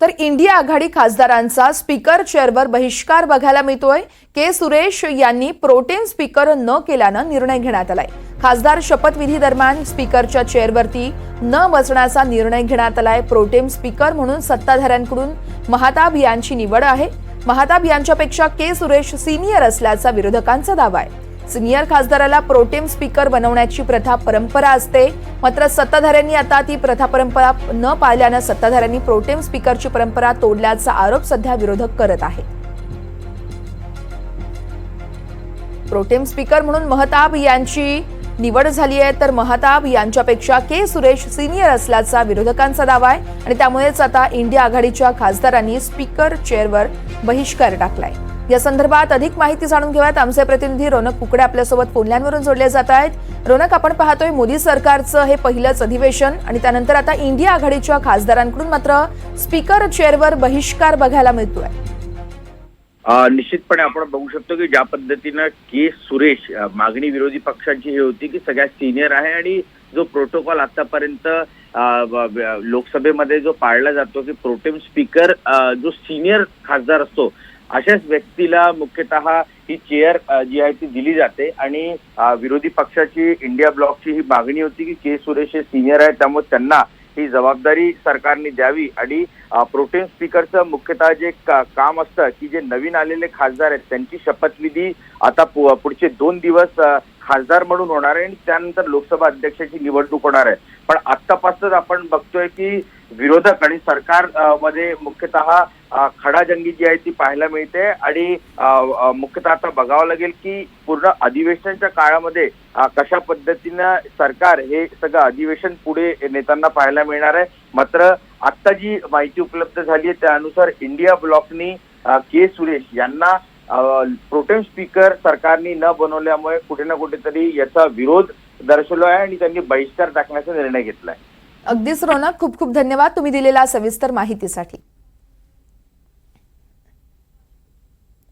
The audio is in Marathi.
तर इंडिया आघाडी खासदारांचा स्पीकर चेअरवर बहिष्कार बघायला मिळतोय. के. सुरेश यांनी प्रोटेम स्पीकर न केल्यानं निर्णय घेण्यात आलाय. खासदार शपथविधी दरम्यान स्पीकरच्या चेअरवरती न बसण्याचा निर्णय घेण्यात आलाय. प्रोटेम स्पीकर म्हणून सत्ताधाऱ्यांकडून महाताब यांची निवड आहे. महाताब यांच्यापेक्षा के. सुरेश सिनियर असल्याचा विरोधकांचा दावा आहे. सिनियर खासदाराला प्रोटेम स्पीकर बनवण्याची प्रथा परंपरा असते. मात्र सत्ताधाऱ्यांनी आता ती प्रथा परंपरा न पाळल्यानं सत्ताधाऱ्यांनी प्रोटेम स्पीकरची परंपरा तोडल्याचा आरोप सध्या विरोधक करत आहेत. प्रोटेम स्पीकर म्हणून महताब यांची निवड झाली आहे तर महताब यांच्यापेक्षा के. सुरेश सिनियर असल्याचा विरोधकांचा दावा आहे आणि त्यामुळेच आता इंडिया आघाडीच्या खासदारांनी स्पीकर चेअरवर बहिष्कार टाकलाय. या संदर्भात अधिक माहिती जाणून घेऊयात. आमचे प्रतिनिधी रोनक कुकडे आपल्यासोबत फोनलाईनवरून जोडले जात आहेत. रोनक आपण पाहतोय मोदी सरकारचं हे पहिलंच अधिवेशन आणि त्यानंतर आता इंडिया आघाडीच्या खासदारांकडून मात्र स्पीकर चेअरवर बहिष्कार बघायला मिळतोय. निश्चितपणे आपण बघू शकतो की ज्या पद्धतीनं के सुरेश मागणी विरोधी पक्षांची हे होती की सगळ्यात सिनियर आहे आणि जो प्रोटोकॉल आतापर्यंत लोकसभेमध्ये जो पाळला जातो की प्रोटेम स्पीकर जो सिनियर खासदार असतो अशाच व्यक्तीला मुख्यतः ही चेअर जी आहे ती दिली जाते आणि विरोधी पक्षाची इंडिया ब्लॉकची ही मागणी होती की के सुरेश हे सिनियर आहे त्यामुळे त्यांना ही जबाबदारी सरकारने द्यावी आणि प्रोटीन प्रोटेम स्पीकरचं मुख्यतः जे का- काम असतं की जे नवीन आलेले खासदार आहेत त्यांची शपथविधी आता पु- पुढचे दोन दिवस खासदार म्हणून होणार आहे आणि त्यानंतर लोकसभा अध्यक्षाची निवडणूक होणार आहे. पण आत्तापासूनच आपण बघतोय की विरोधक आणि सरकारमध्ये मुख्यतः खडाजंगी जी आहे ती पाहायला मिळते आणि मुख्यतः आता बघावं लागेल की पूर्ण अधिवेशनाच्या काळामध्ये कशा पद्धतीनं सरकार हे सगळं अधिवेशन पुढे नेताना पाहायला मिळणार आहे. मात्र आत्ता जी माहिती उपलब्ध झाली आहे त्यानुसार इंडिया ब्लॉकनी के सुरेश यांना प्रोटेम स्पीकर सरकारने न बनवल्यामुळे कुठे ना कुठेतरी याचा विरोध दर्शवला आहे आणि त्यांनी बहिष्कार टाकण्याचा निर्णय घेतलाय अगदीच रोनक. खूप खूप धन्यवाद. तुम्ही दिलेल्या सविस्तर माहितीसाठी.